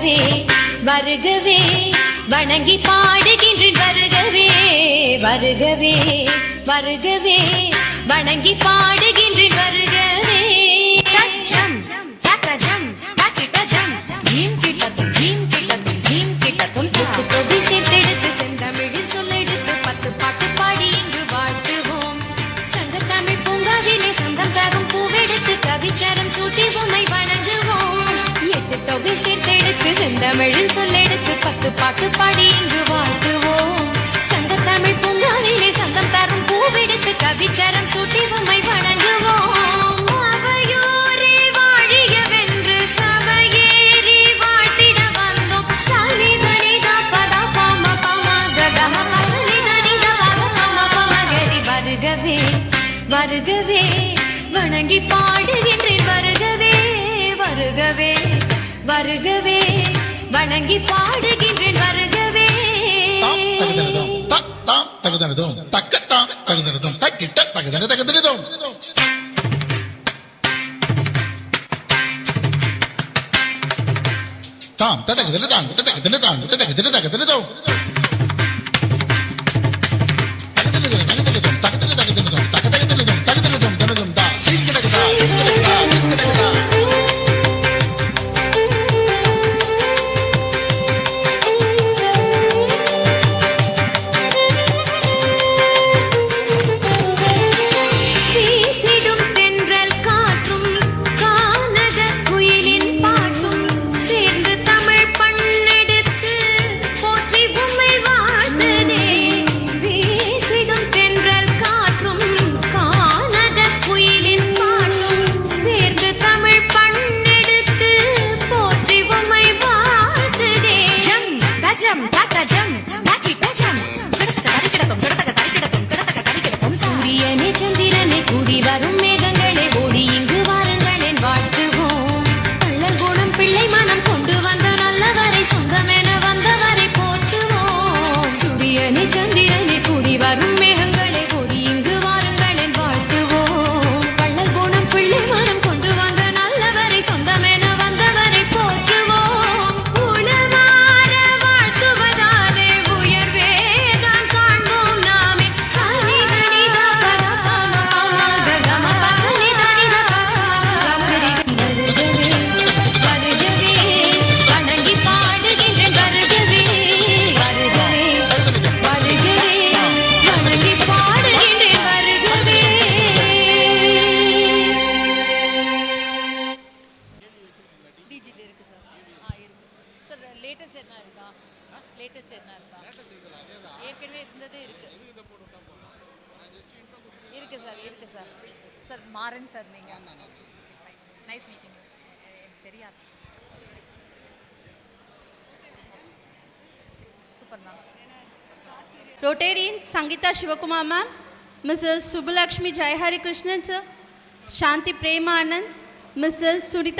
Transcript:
வருகவே வருகவே வணங்கி பாடுகின்றேன் வருகவே வருகவே வருகவே வணங்கி பாடுகின்றேன் வருகவே. தச்சம் தக்கஜம் தக்கிட்டஜம் தீம் கிட்டத்தும் தீம் கிட்டத்தும் தீம் கிட்டத்தும் தொட்டு தொதி சேர்த்தெடுத்து செந்தமிழில் சொல்லெடுத்து பத்து பாட்டு பாடி இங்கு வாழ்த்துவோம். சங்க தமிழ் பூங்காவிலே சந்தம் பூவெடுத்து சூட்டி வணங்குவோம். எட்டு தொகை எடுத்து செந்தமிழில் சொல்லெடுத்து பத்து பாட்டு பாடி இங்கு வாழ்த்துவோம். சங்க தமிழ் பூங்காவிலே சந்தம் தரும் பூவெடுத்து கவிச்சரம் சூட்டி உண்மை வணங்குவோம். வருகவே வருகவே வணங்கி பாடுகின்றேன் வருகவே வருகவே. வருகவே வணங்கி பாடுகின்றேன் வருகவே. தகுதனதும் தக் தகுதனதும் தக்கிட்ட தகுதன தகுதனதும். தாம் தகுதன தாம் குட்ட தகுதன தாம் குட்ட தகுதன தகுதனதும். குடி வரும் லேட்டஸ்ட் எதுனா இருக்கா லேட்டஸ்ட் எதுனா இருக்கா ஏற்கனவே இருந்தது இருக்கு இருக்கு சார் இருக்கு சார் சார் மாறன் சார் நீங்க நைஸ் மீட்டிங் தெரியாது super ma'am Shivakumar ma'am, Mrs. Subbalakshmi Jai Hari Krishnan sir, Shanti Prema Anand, Mrs. Surita